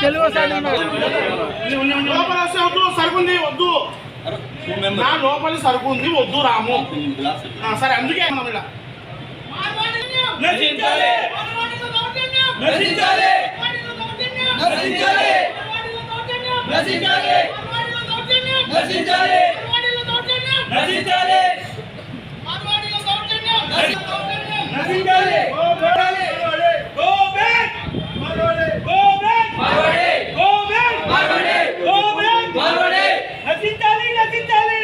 Telugu side సరుకుంది వద్దు. నా లోపల సరుకు ఉంది వద్దు రాము. ఆ, సరే అందుకే మనం ఇలా. మార్వాడీల నశించాలి. మార్వాడీల దౌర్జన్యం నశించాలి. మార్వాడీల దౌర్జన్యం నశించాలి. మార్వాడీల దౌర్జన్యం నశించాలి. మార్వాడీల దౌర్జన్యం నశించాలి. మార్వాడీల దౌర్జన్యం నశించాలి మార్వాడీల దౌర్జన్యం దౌర్జన్యం నశించాలి go back go back go back go back నశించాలి నశించాలి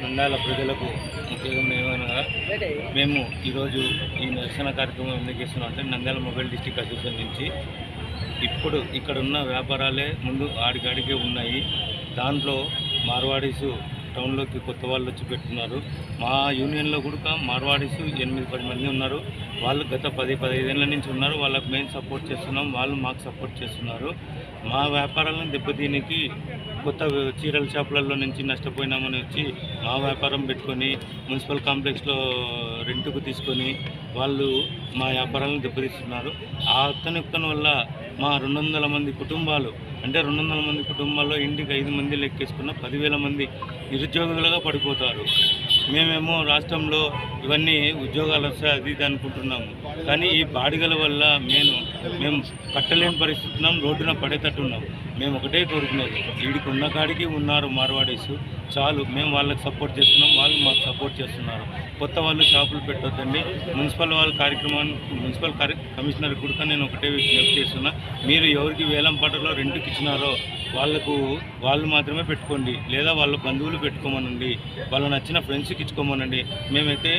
నంద్యాల ప్రజలకు ఉపయోగం ఏమనగా మేము ఈరోజు ఈ నిరసన కార్యక్రమం ఎందుకు చేస్తున్నాం అంటే నంద్యాల మొబైల్ డిస్టిక్ అసోసియేషన్ నుంచి. ఇప్పుడు ఇక్కడ ఉన్న వ్యాపారాలే ముందు ఆడికాడికే ఉన్నాయి. దాంట్లో మార్వాడీసు టౌన్లోకి కొత్త వాళ్ళు వచ్చి పెట్టున్నారు. మా యూనియన్లో కూడా మార్వాడీస్ ఎనిమిది పది మంది ఉన్నారు. వాళ్ళు గత పది పదిహేదేళ్ళ నుంచి ఉన్నారు. వాళ్ళకి మేము సపోర్ట్ చేస్తున్నాం. వాళ్ళు మాకు సపోర్ట్ చేస్తున్నారు. మా వ్యాపారాలను దెబ్బతీనికి కొత్త చీరల షాపులలో నుంచి నష్టపోయినామని వచ్చి మా వ్యాపారం పెట్టుకొని మున్సిపల్ కాంప్లెక్స్లో రెంట్కు తీసుకొని వాళ్ళు మా వ్యాపారాలను దెబ్బతీస్తున్నారు. ఆ ఒక్కనొక్కన వల్ల మా రెండు మంది కుటుంబాలు అంటే రెండు వందల మంది కుటుంబాల్లో ఇంటికి ఐదు మంది లెక్కేసుకున్న పదివేల మంది నిరుద్యోగులుగా పడిపోతారు. మేమేమో రాష్ట్రంలో ఇవన్నీ ఉద్యోగాలు వస్తాయి అది ఇది అనుకుంటున్నాము. కానీ ఈ బాడిగల వల్ల మేము మేము కట్టలేని పరిస్థితున్నాం రోడ్డున పడేటట్టున్నాం మేము ఒకటే కోరుకునేది వీడికి ఉన్న కాడికి ఉన్నారు మార్వాడీస్. చాలు మేము వాళ్ళకి సపోర్ట్ చేస్తున్నాం వాళ్ళు మాకు సపోర్ట్ చేస్తున్నారు. కొత్త వాళ్ళు షాపులు పెట్టొద్దండి. మున్సిపల్ వాళ్ళ కార్యక్రమాన్ని మున్సిపల్ కమిషనర్ కూడా నేను ఒకటే విజ్ఞప్తి చేస్తున్నా. మీరు ఎవరికి వేలం పాటలో రెండుకి ఇచ్చినారో వాళ్ళకు వాళ్ళు మాత్రమే పెట్టుకోండి. లేదా వాళ్ళ బంధువులు పెట్టుకోమనండి. వాళ్ళు నచ్చిన ఫ్రెండ్స్ ఎక్కించుకోమనండి. మేమైతే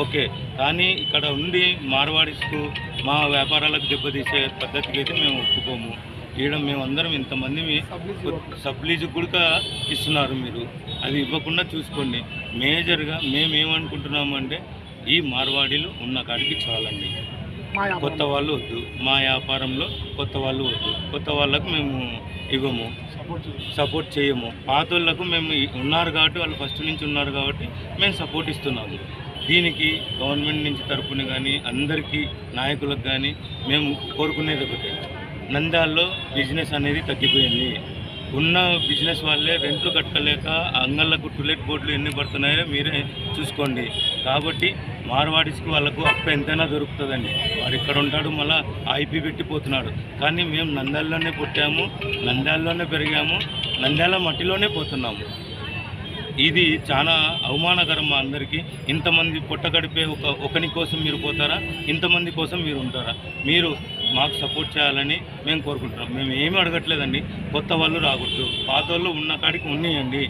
ఓకే. కానీ ఇక్కడ ఉండి మార్వాడిస్తూ మా వ్యాపారాలకు దెబ్బతీసే పద్ధతికి అయితే మేము ఒప్పుకోము. ఈడ మేమందరం ఇంతమంది సబ్లీజ్ కూడా ఇస్తున్నారు మీరు. అది ఇవ్వకుండా చూసుకోండి. మేజర్గా మేమేమనుకుంటున్నామంటే ఈ మార్వాడీలు ఉన్న కాడికి చాలండి. కొత్త వాళ్ళు వద్దు. మా వ్యాపారంలో కొత్త వాళ్ళు వద్దు. కొత్త వాళ్ళకు మేము ఇవ్వము. సపోర్ట్ చేయము. పాత వాళ్ళకు మేము ఉన్నారు కాబట్టి వాళ్ళు ఫస్ట్ నుంచి ఉన్నారు కాబట్టి మేము సపోర్ట్ ఇస్తున్నాము. దీనికి గవర్నమెంట్ నుంచి తరపున కానీ అందరికీ నాయకులకు కానీ మేము కోరుకునేది ఒకటే. నంద్యాలలో బిజినెస్ అనేది తగ్గిపోయింది. ఉన్న బిజినెస్ వాళ్ళే రెంట్లు కట్టలేక అంగళ్ళకు టులెట్ బోర్డులు ఎన్ని పడుతున్నాయో మీరే చూసుకోండి. కాబట్టి మార్వాడీస్కి వాళ్ళకు అప్పు ఎంతైనా దొరుకుతుందండి. వాడు ఇక్కడ ఉంటాడు మళ్ళీ ఐపీ పెట్టిపోతున్నాడు కానీ మేము నంద్యాలలోనే పుట్టాము నంద్యాలలోనే పెరిగాము నంద్యాల మట్టిలోనే పోతున్నాము. ఇది చాలా అవమానకరం మా అందరికీ. ఇంతమంది పొట్ట గడిపే ఒక ఒకని కోసం మీరు పోతారా? ఇంతమంది కోసం మీరు ఉంటారా? మీరు మాకు సపోర్ట్ చేయాలని మేము కోరుకుంటున్నాం. మేము ఏమీ అడగట్లేదండి. కొత్త వాళ్ళు రాకూడదు. పాత వాళ్ళు ఉన్న కాడికి ఉన్నాయండి.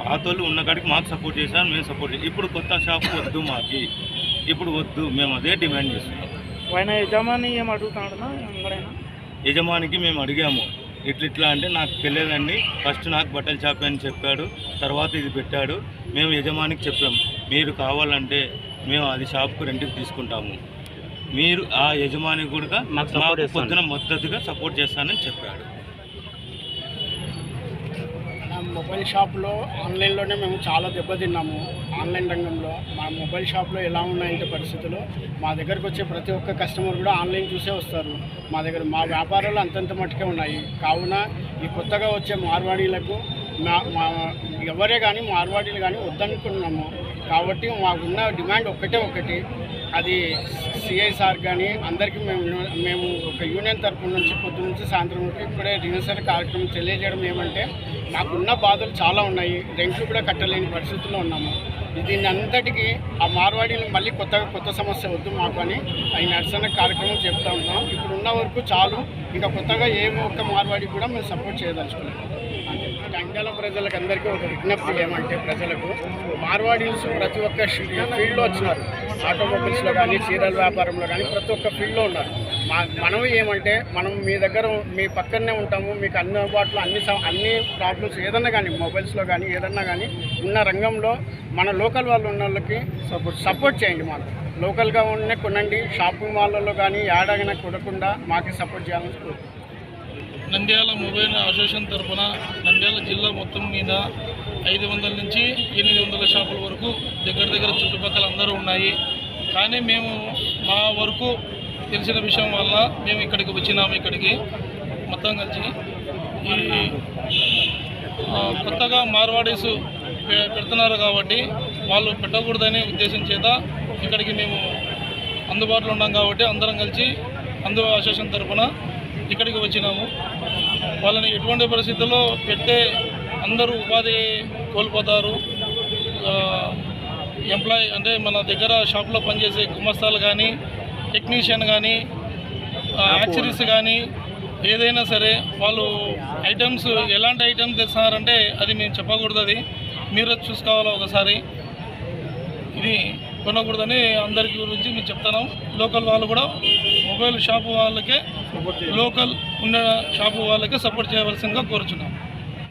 పాత వాళ్ళు ఉన్న కాడికి మాకు సపోర్ట్ చేశారు మేము సపోర్ట్ చేసాం ఇప్పుడు కొత్త షాప్ వద్దు మాకి. ఇప్పుడు వద్దు మేము అదే డిమాండ్ చేస్తున్నాం. ఆయన యజమాని ఏం అడుగుతాడనా అంగడైనా యజమానికి మేము అడిగాము. ఇట్లా ఇట్లా అంటే నాకు తెలియదండి. ఫస్ట్ నాకు బట్టల షాప్ అని చెప్పాడు. తర్వాత ఇది పెట్టాడు. మేము యజమానికి చెప్పాము మీరు కావాలంటే మేము అది షాప్కు రెంట్కి తీసుకుంటాము. మీరు ఆ యజమాని కూడా మాకు పొద్దున మద్దతుగా సపోర్ట్ చేస్తానని చెప్పాడు. నా మొబైల్ షాప్లో ఆన్లైన్లోనే మేము చాలా దెబ్బతిన్నాము. ఆన్లైన్ రంగంలో మా మొబైల్ షాప్లో ఎలా ఉన్నాయంటే పరిస్థితులు మా దగ్గరకు వచ్చే ప్రతి ఒక్క కస్టమర్ కూడా ఆన్లైన్ చూసే వస్తారు. మా దగ్గర మా వ్యాపారాలు అంతంత మట్టుకే ఉన్నాయి. కావున ఈ కొత్తగా వచ్చే మార్వాడీలకు మా మా ఎవరే కానీ మార్వాడీలు కానీ వద్దనుకున్నాము. కాబట్టి మాకున్న డిమాండ్ ఒక్కటే ఒకటి అది సిఐ సార్ కానీ అందరికీ మేము మేము ఒక యూనియన్ తరపు నుంచి పొద్దు నుంచి సాయంత్రం వరకు ఇప్పుడే రిహర్సల్ కార్యక్రమం తెలియజేయడం ఏమంటే మాకున్న బాధలు చాలా ఉన్నాయి. రెంట్లు కూడా కట్టలేని పరిస్థితుల్లో ఉన్నాము. దీన్ని అంతటికీ ఆ మార్వాడీలు మళ్ళీ కొత్తగా కొత్త సమస్య వద్దు మాకు అని ఈ నడుస్తున్న కార్యక్రమం చెప్తా ఉన్నాం. ఇప్పుడు ఉన్న వరకు చాలు. ఇంకా కొత్తగా ఏ ఒక్క మార్వాడి కూడా మేము సపోర్ట్ చేయదలుచుకున్నాం అంతే. టంగాల ప్రజలకు అందరికీ ఒక విజ్ఞప్తి ఏమంటే ప్రజలకు మార్వాడీస్ ప్రతి ఒక్క ఫీల్డ్లో వచ్చినారు. ఆటోమొబైల్స్లో కానీ చీరల వ్యాపారంలో కానీ ప్రతి ఒక్క ఫీల్డ్లో ఉన్నారు. మా మనం ఏమంటే మనం మీ దగ్గర మీ పక్కనే ఉంటాము మీకు అన్ని అందుబాటులో అన్ని అన్ని ప్రాబ్లమ్స్ ఏదన్నా కానీ మొబైల్స్లో కానీ ఏదన్నా కానీ ఉన్న రంగంలో మన లోకల్ వాళ్ళు ఉన్న వాళ్ళకి సపోర్ట్ సపోర్ట్ చేయండి మాకు. లోకల్గా ఉన్న కొనండి షాపింగ్ మాల్లలో కానీ ఏడాగినా కొనకుండా మాకు సపోర్ట్ చేయాలని. నంద్యాల మొబైల్ అసోసియేషన్ తరఫున నంద్యాల జిల్లా మొత్తం మీద ఐదు వందల నుంచి ఎనిమిది వందల షాపుల వరకు దగ్గర దగ్గర చుట్టుపక్కల అందరూ ఉన్నాయి. కానీ మేము మా వరకు తెలిసిన విషయం వల్ల మేము ఇక్కడికి వచ్చినాము ఇక్కడికి. మొత్తం కలిసి ఈ కొత్తగా మార్వాడీస్ పె- పెడుతున్నారు కాబట్టి వాళ్ళు పెట్టకూడదనే ఉద్దేశం చేత ఇక్కడికి మేము అందుబాటులో ఉన్నాం కాబట్టి అందరం కలిసి అందు అసోసియేషన్ తరఫున ఇక్కడికి వచ్చినాము. వాళ్ళని ఎటువంటి పరిస్థితుల్లో పెడితే అందరూ ఉపాధి కోల్పోతారు. ఎంప్లాయ్ అంటే మన దగ్గర షాప్లో పనిచేసే గుమస్తాలు కానీ టెక్నీషియన్ కానీ యాక్సరీస్ కానీ ఏదైనా సరే వాళ్ళు ఐటమ్స్ ఎలాంటి ఐటమ్స్ తెస్తున్నారంటే అది మేము చెప్పకూడదు అది. మీరు చూసుకోవాలా ఒకసారి? ఇది కొనకూడదని అందరికీ గురించి మేము చెప్తున్నాం. లోకల్ వాళ్ళు కూడా మొబైల్ షాపు వాళ్ళకే లోకల్ ఉన్న షాపు వాళ్ళకే సపోర్ట్ చేయవలసిందిగా కోరుచున్నాం.